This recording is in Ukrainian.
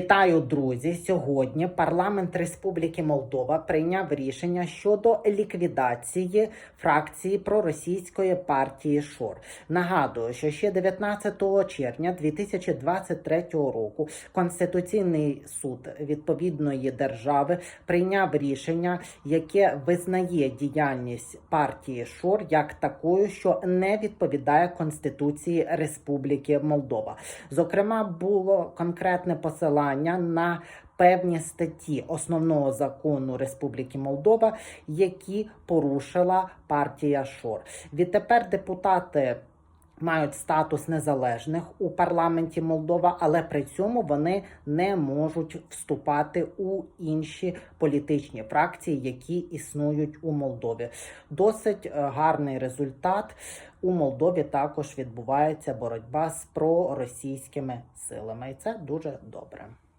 Вітаю, друзі! Сьогодні парламент Республіки Молдова прийняв рішення щодо ліквідації фракції проросійської партії ШОР. Нагадую, що ще 19 червня 2023 року Конституційний суд відповідної держави прийняв рішення, яке визнає діяльність партії ШОР як такою, що не відповідає Конституції Республіки Молдова. Зокрема, було конкретне посилання на певні статті основного закону Республіки Молдова, які порушила партія ШОР. Відтепер депутати. Мають статус незалежних у парламенті Молдова, але при цьому вони не можуть вступати у інші політичні фракції, які існують у Молдові. Досить е, гарний результат. У Молдові також відбувається боротьба з проросійськими силами, і це дуже добре.